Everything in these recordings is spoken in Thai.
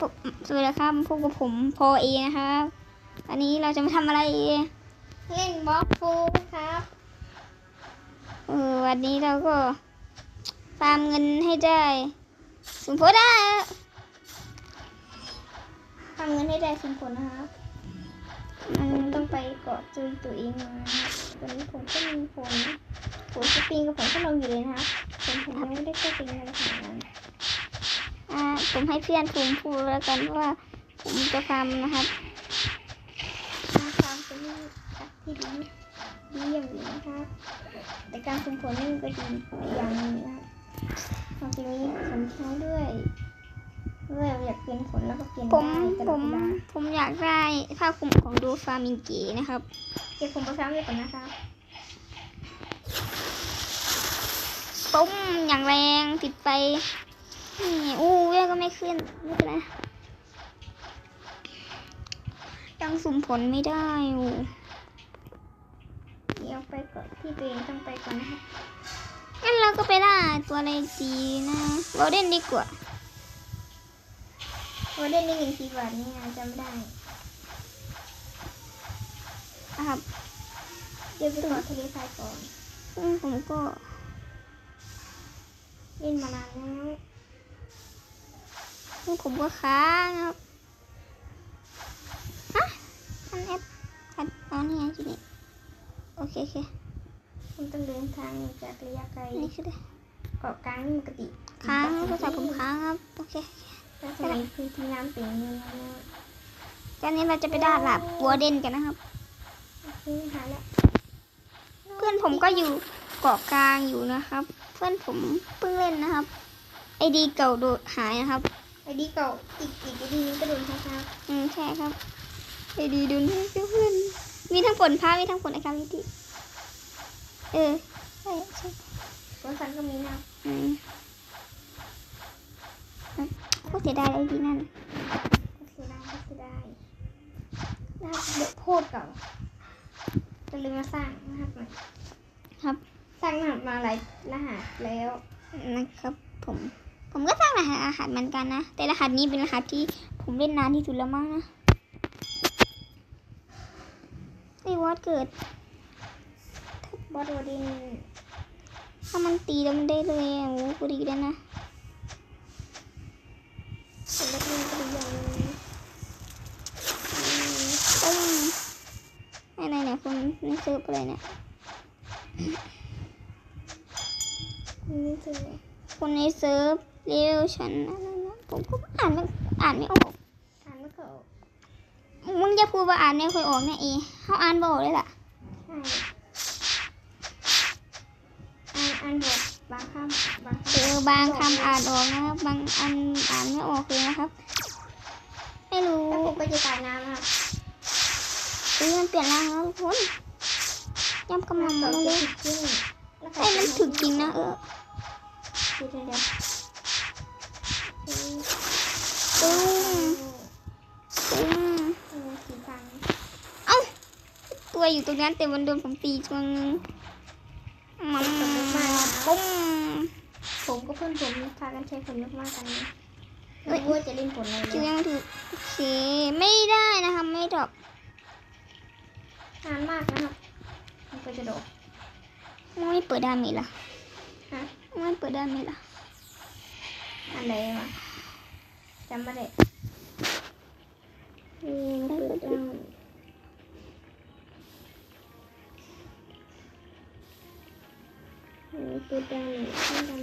สวัสดีครับพบกับผมพอเอนะครับอันนี้เราจะมาทำอะไรเล่นบล็อกฟูครับเออวันนี้เราก็ฟาร์มเงินให้ได้สูงโพได้ทำเงินให้ได้สิบผลนะครับมันต้ต้องไปเกาะจุยตัวเองมานะครัวันนี้ผมก็มีผลผลสปริงกับผมก็ลงอยู่เลยนะครับผมผมยังไม่ได้เข้าไปอะไรขนาดนั้น อ่าผมให้เพื่อนผมพูดแล้วกันว่า ผมจะฟาร์มนะครับการฟาร์มเป็นที่ดีดีอย่างดีนะครับแต่การส่งผลนี่ก็ดีอย่างนึงนะครับความจริงนี้ผลใช้ด้วยเมื่อยากเปลี่ยนผลแล้วก็เปลี่ยนผมได้ตผมผมอยากได้ผ้าคลุมของดูฟาร์มิงเก๋นะครับเก็บผมไปซ้ำเลยก่อนนะครับปุ้มอย่างแรงติดไป นี่อู้เวยก็ไม่ขึ้นไม่เป็นไรยังสุ่มผลไม่ได้อยู่ เดี๋ยวไปเกาะที่ตัวเองต้องไปก่อนนะครับงั้นเราก็ไปล่าตัวอะไรดีนะโรเดนดีกว่าว่าได้นี่เงินกี่บาทนี่นะจำไม่ได้นะครับ เดี๋ยวไปเกาะทะเลทรายก่อนซึ่งผมก็เล่นมานานแล้ว ซึ่งผมก็ค้างนะครับฮะอันแอปอันอันนี้ไงจีนี่โอเคโอเคผมต้องเดินทางจากระยะไกลนี่คือเกาะกลางนี่ปกติค้างโทรศัพท์ผมค้างครับโอเคถ้าสมัยคือที่น้ำเต็มเลยนะตอนนี้เราจะไปด่าหลับวเด่นกันนะครับเพื่อนผมก็อยู่เกาะกลางอยู่นะครับ เพื่อนผมเพิ่งเล่นนะครับ ไอดีเก่าโดดหายนะครับ ไอดีเก่าอีกอีกไอดีนี้ก็โดนครับครับอืมใช่ครับไอดีโดนให้เพื่อนมีทั้งผลพามีทั้งผลไอคาวิตี้เออใช่ใช่ตัวสันก็มีนะครับอืมอืมโคตรเสียดายไอดีนั่นก็เสียดายก็เสียดายนะครับเด็กโคตรเก่าจะลืมมาสร้างนะครับใหม่ครับ สร้างรหัสมาหลายรหัสแล้วนะครับผม ผมก็สร้างรหัสอาหารเหมือนกันนะ แต่รหัสนี้เป็นรหัสที่ผมเล่นนานที่สุดแล้วมั้งนะไอ้วอดเกิดบอสโอดินถ้ามันตีแล้วมันได้เลยอะโอ้กูดีแล้วนะเป็นเล็กน้อยก็ดีอย่างหนึงอืมต้มอะไรเนี่ยคุณนี่ซื้ออะไรเนี่ยนี่คือคนในเซิร์ฟ เรียวฉันอะไรนะผมก็อ่านไม่อ่านไม่ออกทานมะเขือมึงจะพูดว่าอ่านไม่ค่อยออกเนี่ยเอเขาอ่านบออกเลยล่ะใช่อ่านอ่านบทบางคำบางเอคำอบางคำอ่านออกนะครับบางอันอ่านไม่ออกเลยนะครับ ไม่รู้แล้วผมก็จะตายน้ำนะครับเออมันเปลี่ยนร่างแล้วทุกคนย้ำกำลังเกิมาดเลยผิดขึ้นแล้วไอ้ยมันถึกจริงนะเออเดี๋ยวเดี๋ยวเดี๋ยว ตุ้มตุ้มเออสีฟังตัวอยู่ตรงนั้นแต่มันโดนผมตีช่วงนึงมันปุ้มผมก็เพื่อนผมพากันใช้ผลมากๆกันนะไม่รู้ว่าจะเล่นผลอะไรคิวเลยยังถือโอเคไม่ได้นะคะไม่ดรอกนานมากนะครับมันก็จะโดดไม่เปิดดาเมจล่ะฮะไม่เปิดดาเมจล่ะอันไหนวะ จำไม่ได้อืมเปิดได้อืมเปิดได้เปิดได้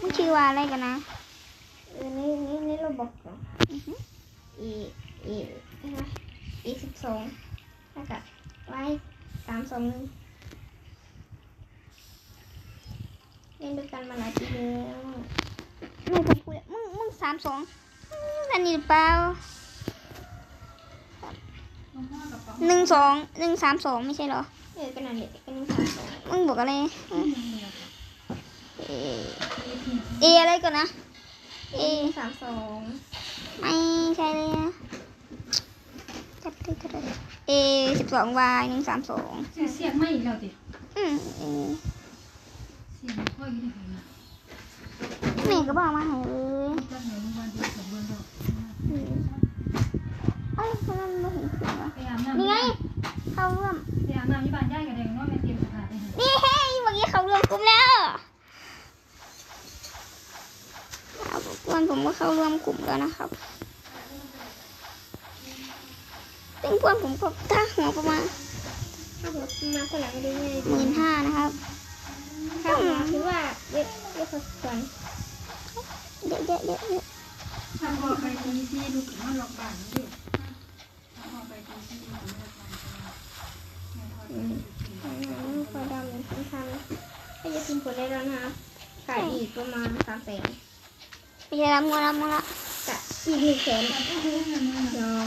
มันชื่อว่าอะไรกันนะเออนี่นี่นี่ราบอกก่อนอืออีอีอีสิบสองแล้วก็ไว้สามสองหนึ่งเล่นด้วยกันมาหลายปีแล้ว มึงผมพูดแล้วมึงมึง สามสองอันนี้หรือเปล่าหนึ่งสองหนึ่งสามสองไม่ใช่เหรอเออกันนั่นแหละกันหนึ่งสามสองมึงบอกอะไรเอเออะไรก่อนนะเอสามสองไม่ใช่เลยนะจับได้ก็ได้เอสิบสองวายหนึ่งสามสองเสียเสียงไม่อีกแล้วดิอืมเอเสียงค่อยอยู่ที่ไหนนะแม่ก็บอกมาให้เลยตั้งไหนวันเดียวสองวันแล้ว มันไม่เห็นเสียงวะ ไปอาบ น้ำนี่ไงเข้าร่วมไปอาบน้ำที่บ้านย่ากับแดงน้อยแม่เตรียมสถานไปให้นี่เฮ้ยเมื่อกี้เขารวมกลุ่มแล้วเอาเพื่อนผมก็เข้าร่วมกลุ่มแล้วนะครับซึ่งเพื่อนผมก็ถ้าหัวประมาณถ้าผมมาคนหลังไม่ได้ไงหมื่นห้านะครับ ถ้าผมคิดว่าเยอะเยอะพอสมควร เยอะเยอะเยอะเยอะ ทำพอไปตีซี่ลูกถึงว่าล็อกบ้านนี่ทำพอไปตีซี่ลูกถึงว่าล็อกบ้าน อืมพอดำอย่างที่ทำก็จะกินผลได้แล้วนะครับขายอีกประมาณสามแสน ไม่ใช่ละมัวละมัวละกะอีกหนึ่งแสนเนาะ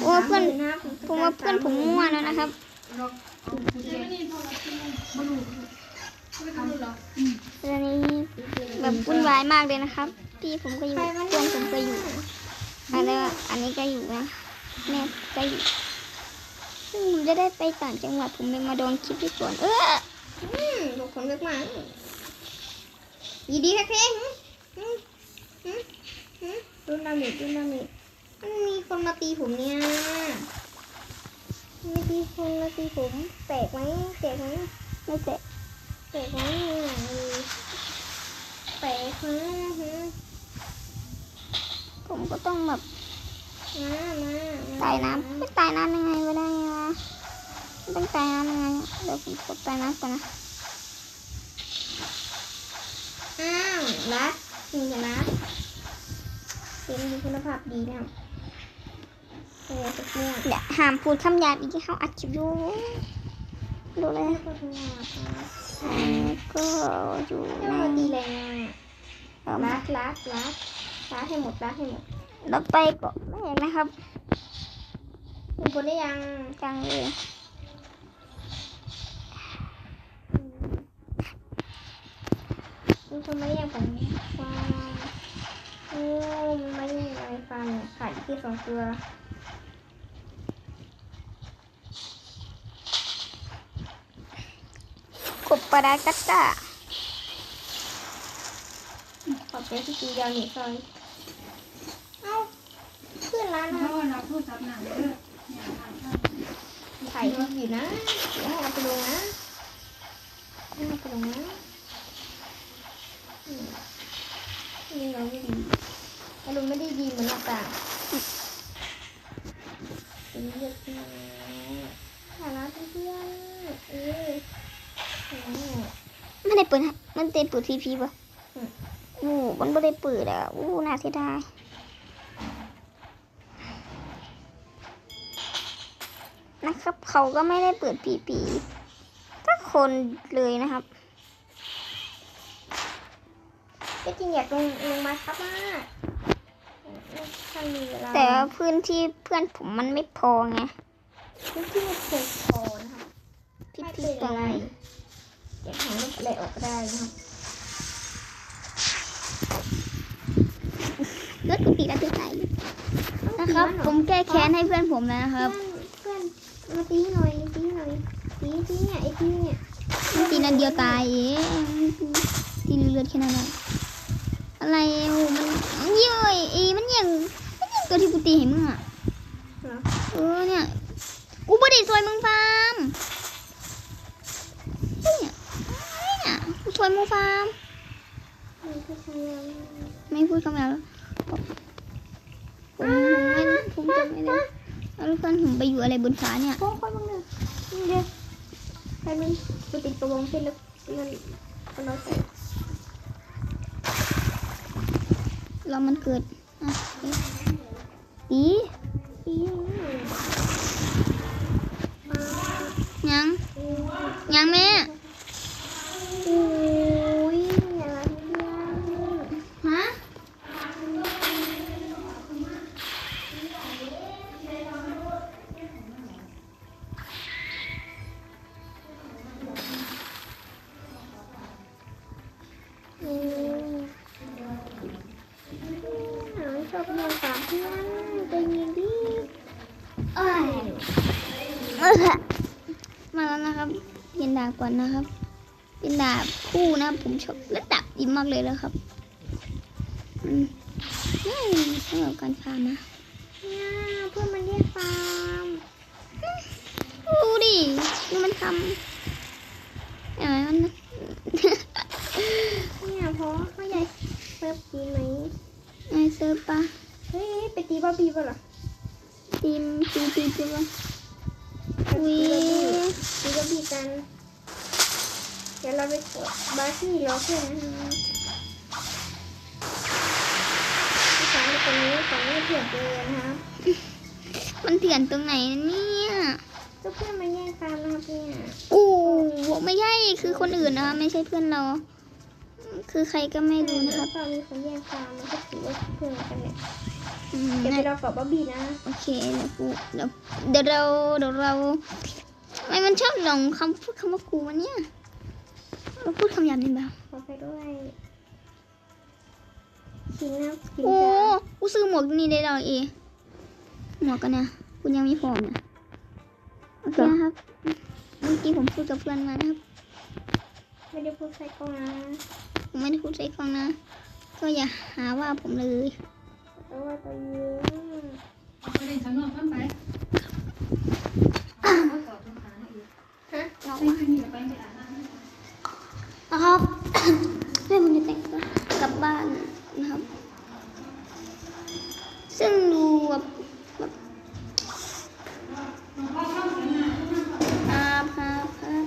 โอ้เพื่อนนะผมว่าเพื่อนผมมั่วแล้วนะครับล็อกเอากุญแจไม่รู้ไม่รู้หรอตอนนี้แบบวุ่นวายมากเลยนะครับพี่ผมก็อยู่เพื่อนผมก็อยู่อันนี้อันนี้ก็อยู่นะแม่ก็อยู่ซึ่งผมจะได้ไปต่างจังหวัดผมเลยมาโดนคลิปที่สวนเอออืมบอกคนเลือกมาดีดีแค่เพลงอืมอืมอืม ดูดาเมจดูดาเมจมันมีคนมาตีผมเนี่ยมีตีคนมาตีผมแตกไหมแตกไหมไม่เสร็จแตกไหมเนี่ยมีแตกไหมฮะผมก็ต้องแบบมามามาตายน้ำไม่ตายน้ำยังไงก็ได้วะไม่ต้องตายน้ำยังไงอะเดี๋ยวผมกดตายน้ำก่อนนะอ้าวรั ดมีกันนะเป็นมีคุณภาพดีนะเออสักเนี่ยเดี๋ยวห้ามพูดคำหยาบอีกที่เขาอัดคลิปอยู่ดูเลยก็ทำงานครับอันนี้ก็อยู่ในน่าดีแรงอะเอ่อรัดรัดรัดรัดให้หมดรัดให้หมดเราไปเกาะแม่นะครับมีคนได้ยังจังเลย มีคนมาได้ยังผมว้าวโอ้มันไม่ได้อะไรฟังขาดอีกที่สองตัวกบปลาดากัตตาขอบใจที่ตียาวหนีซอยเอ้าขึ้นร้านนะเพราะว่าเราพูดจับหนังเยอะเนี่ยถ่ายคลิปอยู่นะเดี๋ยวให้เอาไปลงนะให้เอาไปลงนะอืม นี่เราไม่ดีอรมณ์ไม่ได้ดีเหมือนหน้าต่างเป็นเลือดมาฐานะเพื่อนเออโอ้โหไม่ได้เปิดมันเต็มเปิดทีพีป่ะอู้มันไม่ได้เปิดอะอู้น่าเสียดายนะครับ เขาก็ไม่ได้เปิดปีปีถ้าคนเลยนะครับ ก็จริงอยากลงลงมาครับมากถ้ามีเวลาแต่ว่าพื้นที่เพื่อนผมมันไม่พอไงพื้นที่ไม่เคยพอนะครับพี่ไม่พี่เป็นตรงไรไหนเก็บของลบเลยออกได้นะครับเลือดกุฏิแล้วจะไหนนะครับ ผมแก้แค้นให้เพื่อนผมแล้วนะครับเพื่อนเพื่อนมาตีหน่อยตีหน่อยตีตีเนี่ยไอ้ตีเนี่ยตีนันเดียวตายเองตีเลือดแค่นั้นแหละ อะไรโอ้มันเย้ยอีมันยังมันยังตัวที่กูตีเห็นมึงอะเหรอเออเนี่ยกูไม่ได้ซวยมึงฟาร์มเนี่ยเนี่ยกูซวยมึงฟาร์มมันคือใครอะไม่พูดคำแล้วผมผมไม่ผมจะไม่ได้แล้วเพื่อนผมไปอยู่อะไรบนฟ้าเนี่ยโค้งค่อยบ้างเลยนี่เด้อใครมันกูติดกระวงเส้นแล้วมันมันเราใส่ แล้วมันเกิดอ่ มาแล้วนะครับเปลี่ยนดาบก่อนนะครับ เป็นดาบคู่นะ ผมชอบและดาบดีมากเลยแล้วครับอืมเฮ้ยสำหรับการฟาร์มนะเนี่ยเพื่อนมันยกฟาร์มดูดิดูมันทำเห็นไหมมันเนี่ยเพราะเขาใหญ่เซิร์ฟจีนไหมไอเซิร์ฟปะเฮ้ยไปตีบอบบี้ป่ะเหรอทีมทีมทีมทีมวะ บาร์ซี่รอเพื่อนนะคะที่สามตรงนี้ก่อนไม่เถื่อนเกินนะครับ มันเถื่อนตรงไหนเนี่ยเจ้าเพื่อนมาแย่งฟาร์มนะครับเนี่ยอู้ไม่ใช่คือคนอื่นนะคะไม่ใช่เพื่อนเรา คือใครก็ไม่รู้นะคถ้ารับฟาร์มมีคนแย่งฟาร์มมันก็ถือว่าเพื่อนกันเนี่ยอืมเดี๋ยวไปรอกับบอบบี้นะ โอเคเดี๋ยวกูเดี๋ยวเดี๋ยวเราเดี๋ยวเราทำไมมันชอบหลงคำพูดคำว่ากูวะเนี่ย เราพูดคำหยาบนิดเดียวขอไปด้วยกินนะกินโอ้จ้ากูซื้อหมวกนี่ได้แล้วเอหมวกกันเนี่ยคุณยังไม่พร้อมนะโอเคนะครับ เมื่อกี้ผมพูดกับเพื่อนมานะครับ ไม่ได้พูดใส่กล้องนะผมไม่ได้พูดใส่กล้องนะ ก็อย่าหาว่าผมเลยแต่ว่าตัวเยอะเอาไปเล่นข้างนอกกันไปเอาต่อตรงขาหน่อยอีกฮะไปคืนนี้เราไปไปอาบน้ำ นะครับแม่ผมจะแต่งตัวกลับบ้านนะครับ ซึ่งดูแบบแบบครับครับครับ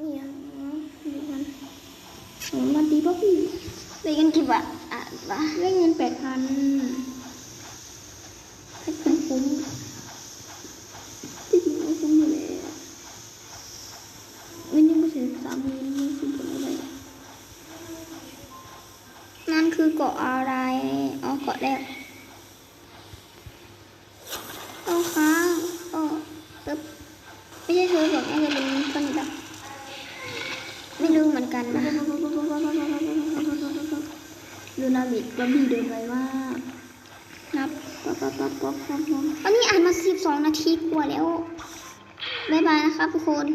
เนี่ยดูกันผมมาดีป่ะพี่เลยกันกี่บาทอะวะได้เงินแปดพัน ให้คุ้มคุ้มที่จริงไม่คุ้มอยู่เลยไม่ยังไม่ถึงสามหมื่นไม่คุ้มผลอะไร นั่นคือเกาะอะไร อ๋อเกาะแรกเอาค้างอ๋อเซิร์ฟไม่ใช่เซิร์ฟหรอกน่าจะเป็นคนแบบไม่รู้เหมือนกันนะดูนามิดบอบบี้เดินไวมากนับป๊บป๊บป๊บป๊บป๊บป๊บอันนี้อ่านมาสิบสองนาทีกว่าแล้ว บ๊ายบายนะครับทุกคน